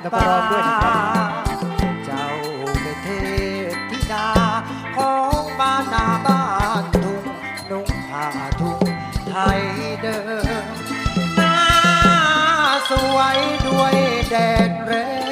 และพร้อมด้วยนะครับเจ้าเป็นเทพธิดาของบ้านนาบ้านทุ่งนุ่งผ้าทุ่งไทยเดิมหน้าสวยด้วยแดดแรง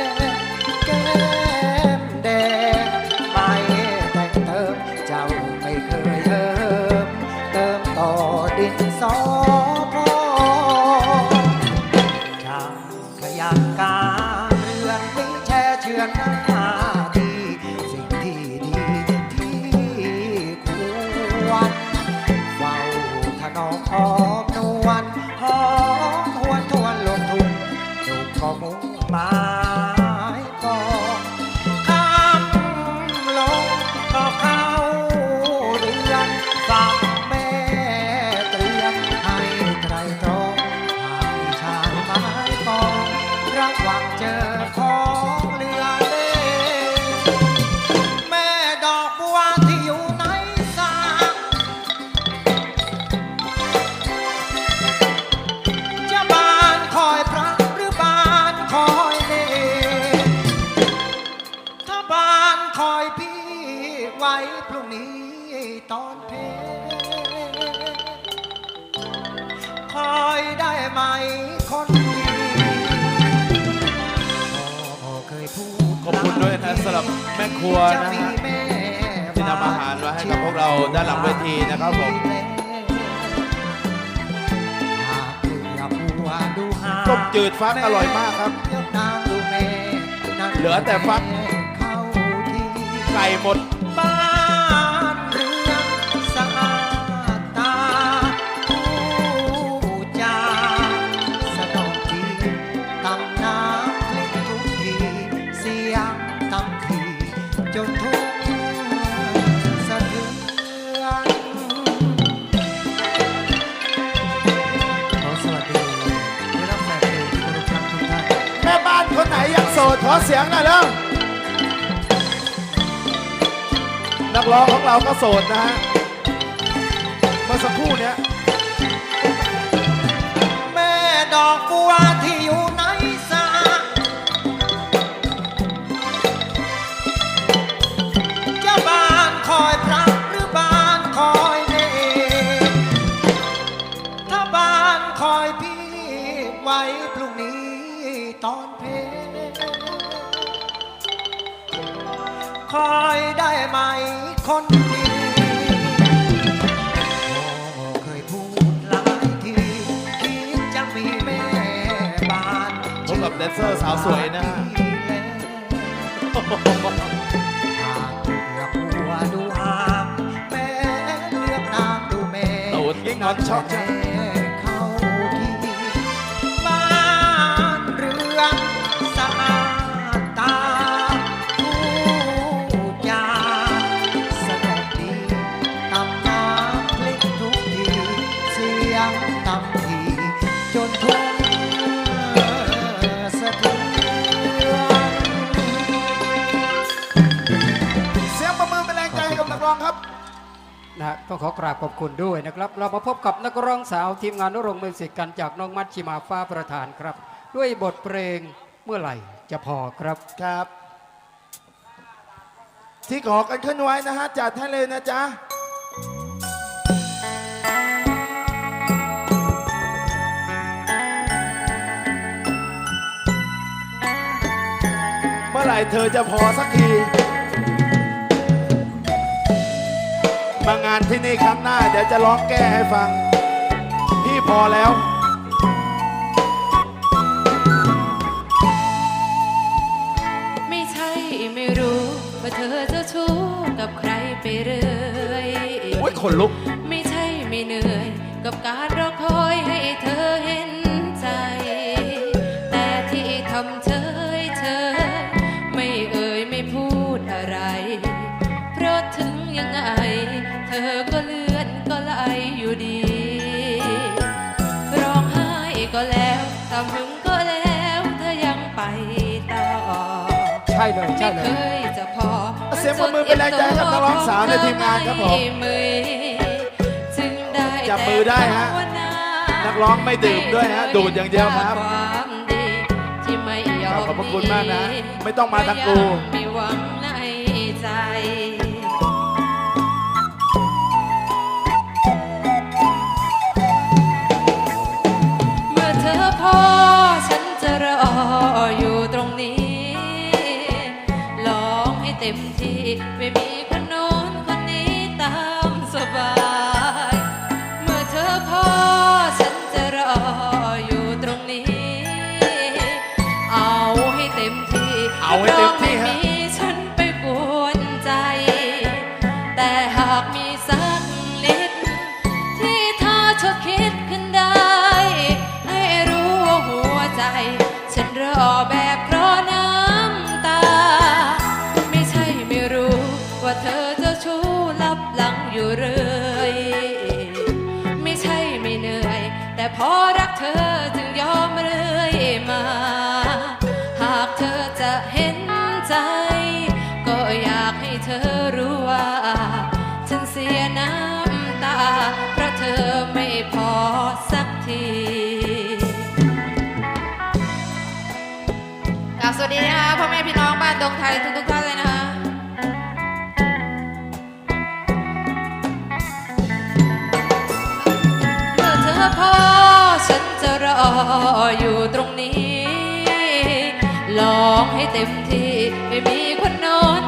อบคุณด้วยนะสำหรับแม่ครัวนะฮะที่นำอาหารมาให้กับพวกเราด้านหลังเวทีนะครับผมต้มจืดฟักอร่อยมากครับ เหลือแต่ฟักไก่หมด ขอเสียงหน่อยแล้ว นักร้องของเราก็โสดนะฮะเมื่อสักครู่เนี้ย แม่ดอกบัว คอยได้ไหมคนดีพ่อเคยพูดหลายทีคิดจะมีแม่บ้านพบกับแดนเซอร์สาวสวยนะฮะหากเลือกหัวดูหางแม่เลือกนางดูแม่ ตูดยิ่งนอนช็อกแม่เยงตำทีจนทุ่งสะเทือนเสียงประมือเป็นแรงใจให้กับนักร้องครับนะฮะต้องขอกราบขอบคุณด้วยนะครับ เรามาพบกับนักร้องสาวทีมงานนรงค์มิวสิกกันจากน้องมัดชิมาฟ้าประธานครับ ด้วยบทเพลงเมื่อไหร่จะพอครับ ครับ ที่ขอกันขึ้นไว้นะฮะจัดให้เลยนะจ๊ะ มื่อไหร่เธอจะพอสักที มางานที่นี่ครั้งหน้า เดี๋ยวจะร้องแก้ให้ฟัง พี่พอแล้วไม่ใช่ไม่รู้ว่าเธอเจ้าชู้กับใครไปเรื่อยโอ้ยขนลุก ไม่ใช่ไม่เหนื่อย กับการรอคอยให้เธอเห็น ก็แล้วทำมึงก็แล้วเธอยังไปต่อใช่เลยใช่เลยไม่เคยจะพอเสียงปรบมือเป็นแรงใจให้กับนักร้องสาวในทีมงานครับผมจึงได้จับมือได้ฮะแต่ภาวนานักร้องไม่ดื่มด้วยฮะดูดอย่างเดียวครับความดีที่ไม่ยอมขอบพระคุณมากนะไม่ต้องมาทางกูไม่หวังในใจ งบ้านดงไทยทุกๆท่านเลยนะคะเมื่อเธอพอฉันจะรออยู่ตรงนี้ ลองให้เต็มที่ไม่มีคนนอน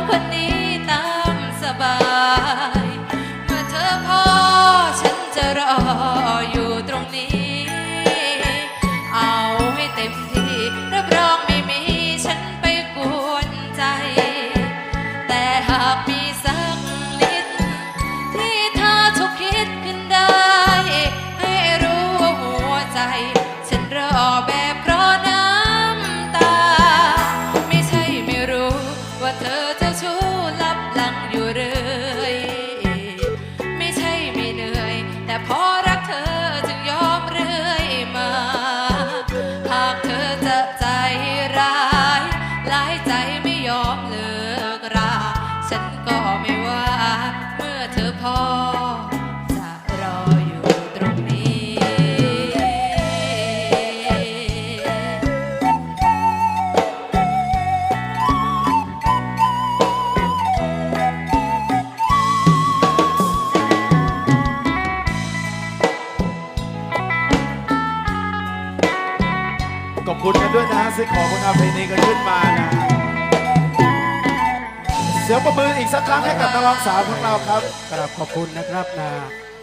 ระมืออีกสักครั้งให้กับนักร้องสาวของเราครับกราบขอบคุณนะครับนะ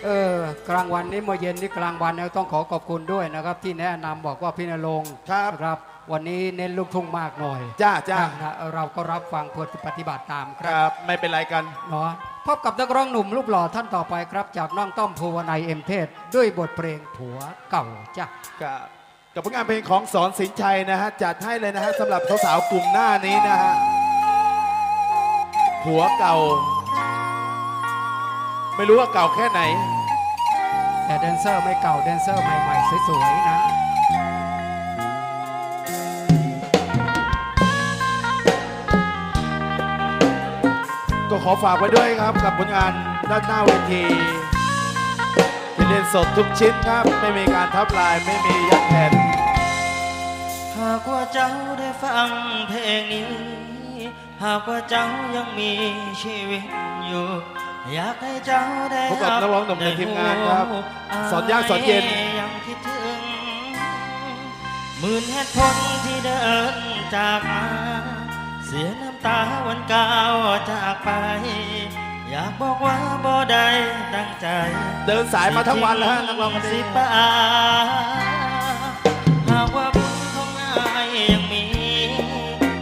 เออกลางวันนี้เมื่อเย็นนี้กลางวันเนี่ยต้องขอขอบคุณด้วยนะครับ ที่แนะนำบอกว่าพี่นรงค์ครับนะครับ วันนี้เน้นลูกทุ่งมากหน่อย จ้าจ้านะเราก็รับฟังเพื่อปฏิบัติตามคครับรับ ไม่เป็นไรกันเนาะพบกับนักร้องหนุ่มรูปหล่อท่านต่อไปครับ จากน้องต้อมภูวนัยเอ็มเทศ ด้วยบทเพลงผัวเก่าจ้ะกับกับผลงานเพลงของสอนสินชัยนะฮะจัดให้เลยนะฮะสำหรับสาวๆกลุ่มหน้านี้นะฮะ ผัวเก่า ไม่รู้ว่าเก่าแค่ไหน แต่แดนเซอร์ไม่เก่าแดนเซอร์ใหม่ๆสวยๆนะ ก็ขอฝากไว้ด้วยครับกับผลงานด้านหน้าเวทีที่เล่นสดทุกชิ้นครับ ไม่มีการทับลายไม่มียัดแผ่นหากว่าเจ้าได้ฟังเพลงนี้ หากว่าเจ้ายังมีชีวิตอยู่ อยากให้เจ้าได้พบกับนักร้องหนุ่มในทีมงานครับได้สอนยากสอนเย็นยังคิดถึงหมื่นเหตุผลที่เดินจากมา เสียน้ำตาวันเก่าจากไป อยากบอกว่าบ่ได้ตั้งใจ เดินสายมาทั้งวันแล้วฮะนักร้องคนสินี้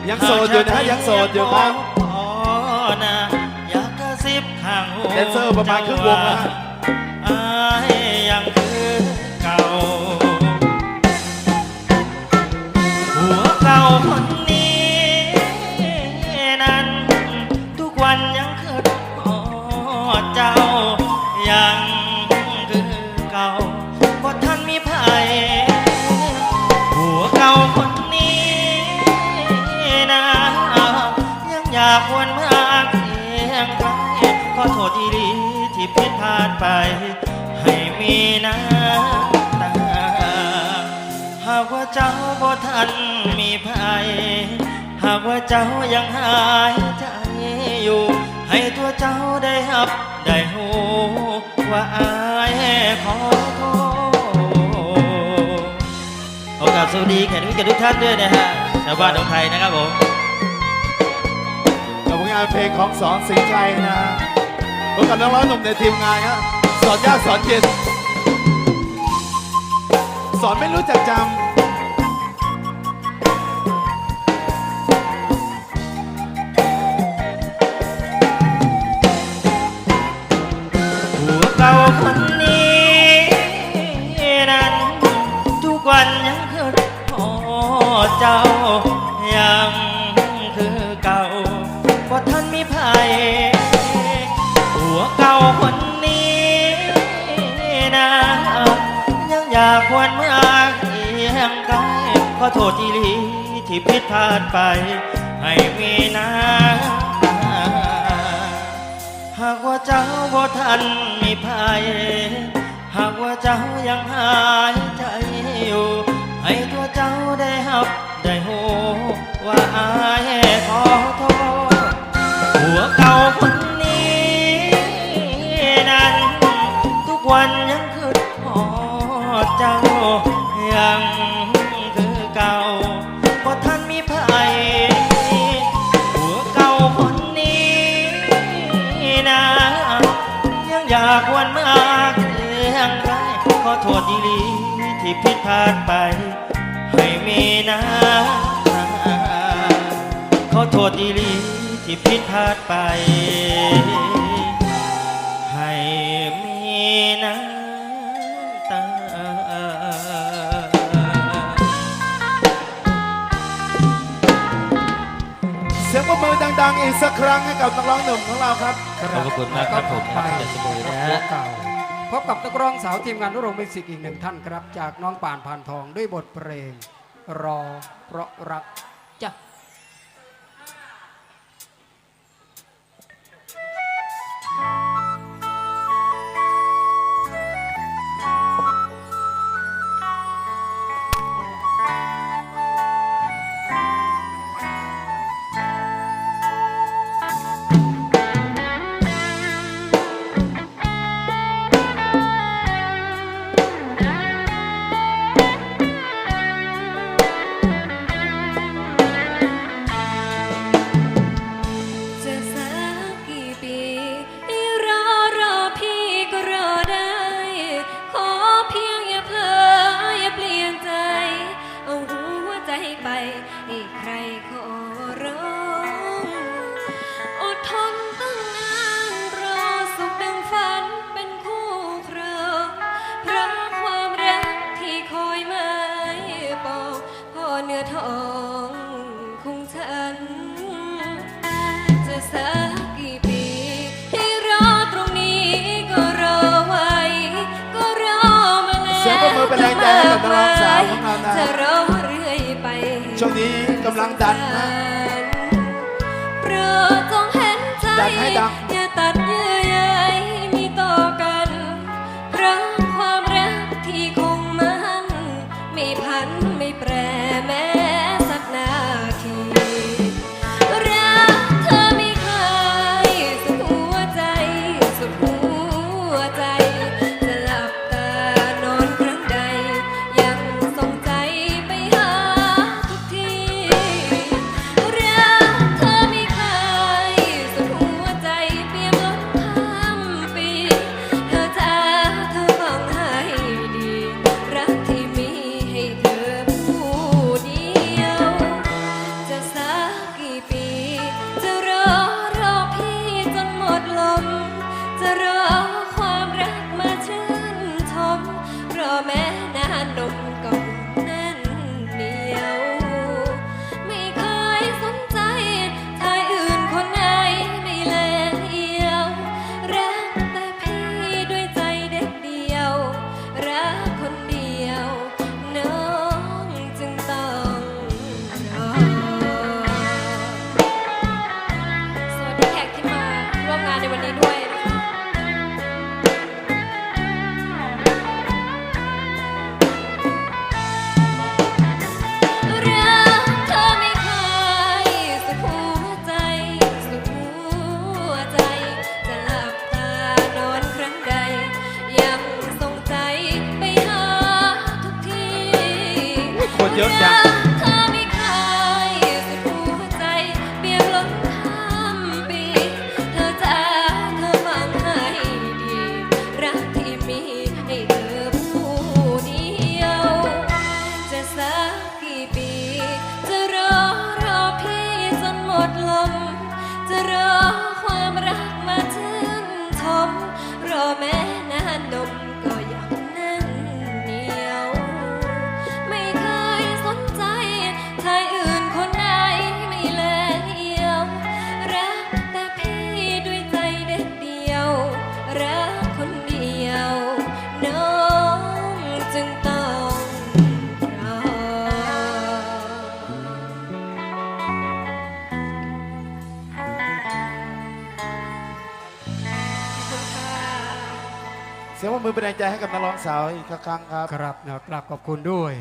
ยังโสดอยู่นะฮะยังโสดอยู่ครับขอนะอยากกระซิบข้างหูแดนเซอร์ประมาณครึ่งวงนะฮะ อายยังคือเก่า หัวเก่าคนนี้ ผิดพลาดไป ให้มีน้ำตาากว่าเจ้าบ่ทันมีภัย หากว่าเจ้ายังหายใจอยู่ ให้ตัวเจ้าได้หับได้หูว่าอายขอโทษขอกาบสวัสดีแขกผู้มีเกียรติทุกท่านด้วยนะฮะชาวบ้านของไทยนะครับผมกับผลงานเพลงของสอนสิงห์ชัยนะ พบกับน้องร้อยหนุ่มในทีมงานครับสอนยากสอนเย็นสอนไม่รู้จักจำ ไป ผิดพลาดไป ให้มีนะขอโทษดีหลีที่ผิดพลาดไป ให้มีน้ำตาำเสียงปรบมือดัง ๆ อีกสักครั้งให้กับนักร้องหนุ่มของเราครับขอบพระคุณมากครับผมไปนะครับเจษฎานะฮะ เก่า พบกับนักร้องสาวทีมงานนุรงมิวสิกอีกหนึ่งท่านครับ จากน้องป่านผ่านทองด้วยบทเพลง รอเพราะรักจ้ะจะาวของเรานะจะรอเรื่อยไปช่วงนี้กำลังดันนะโปรดจงเห็นใจดันให้ดัง I know เย มือเป็นแรงใจให้กับนักร้องสาวอีกครั้งครับ ครับนะกราบขอบคุณด้วย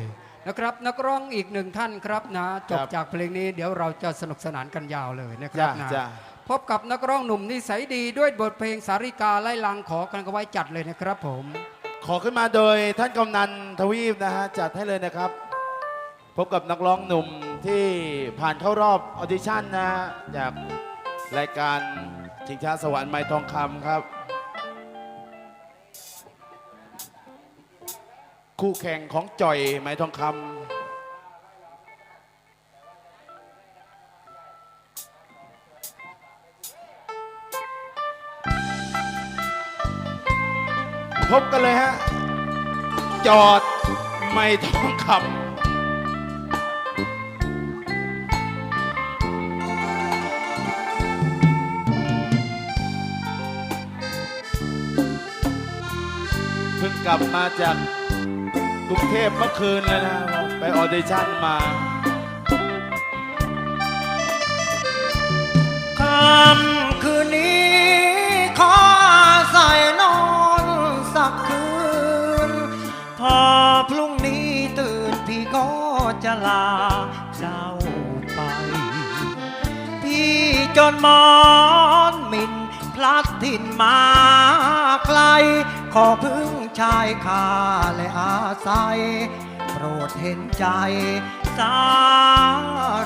นะครับ นักร้องอีกหนึ่งท่านครับนะจบครับจากเพลงนี้เดี๋ยวเราจะสนุกสนานกันยาวเลยนะครัจ้าบนะจ้าพบกับนักร้องหนุ่มนิสัยดีด้วยบทเพลงสาริกาไล่ลังขอกันก็ไว้จัดเลยนะครับผม ขอขึ้นมาโดยท่านกำนันทวีปนะฮะจัดให้เลยนะครับ พบกับนักร้องหนุ่มที่ผ่านเข้ารอบออดิชั่นนะฮะจากรายการชิงช้าสวรรค์ไม้ทองคำครับ คู่แข่งของจ่อยไม้ทองคำพบกันเลยฮะ จอดไม่ทองคำเพิ่งกลับมาจาก กรุงเทพเมื่อคืนเลยนะไปออเดชั่นมาค่ำคืนนี้ ขออาศัยนอนสักคืน พอพรุ่งนี้ตื่นพี่ก็จะลาเจ้าไป พี่จนมอนมินพลัดถิ่นมาไกล ขอพึ่ง ชายคาและอาศัย โปรดเห็นใจสา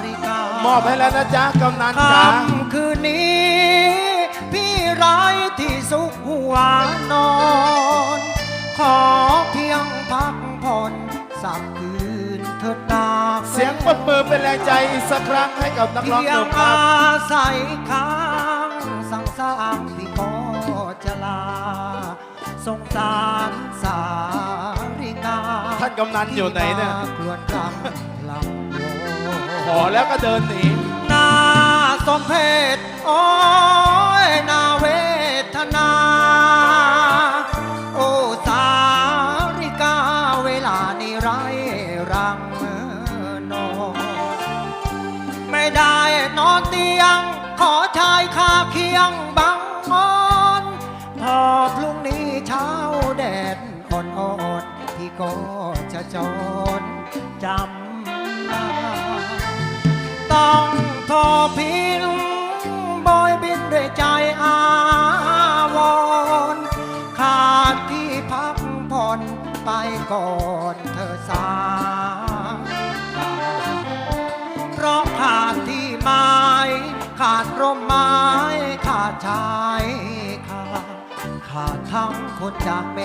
ริกา มอบให้แล้วนะจ๊ะกำนันค่จ๋าำคืนนี้ พี่ไร้ที่สุขหัวนอน ขอเพียงพักผ่อนสักคืนเถิดนาเสียงปรบมือเป็นแรงใจอีกสักครั้งให้กับนักร้องเพียหงนุ่มครัอาบ ศัยค้างสั่งสร้างพี่ก็จะลา สงสารสาริกาท่านกำนันอยู่ไหนเนี่ย ที่มากลวนกลำลำโลขอแล้วก็เดินหนีนาสมเพชโอ้ ทั้งคนจากเม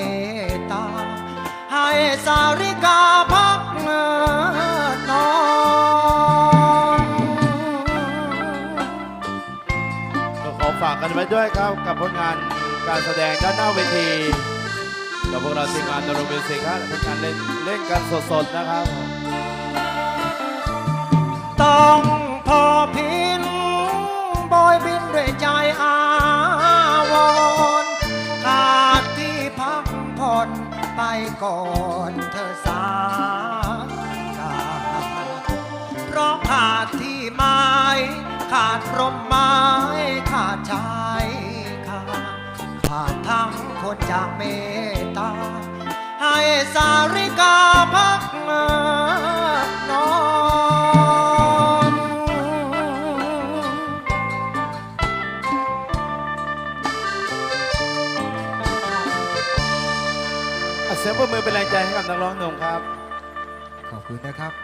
ตตา ให้สาริกาพักนอนก็ขอฝากกันไว้ด้วยครับกับผลงานการแสดงด้านหน้าเวทีกับพวกเราทีมงานนรมิวสิกครับผลงานเล่นเล่นกันสดๆนะครับ ต้องพอพินบอยบินด้วยใจอาวร ก่อนเธอสากาเพราะขาดที่ไม้ขาดร่มไม้ขาดชายขาดขาดทั้งคนจากเมตตาให้สารี ใจให้กับนักร้องหนุ่มครับ ขอบคุณนะครับ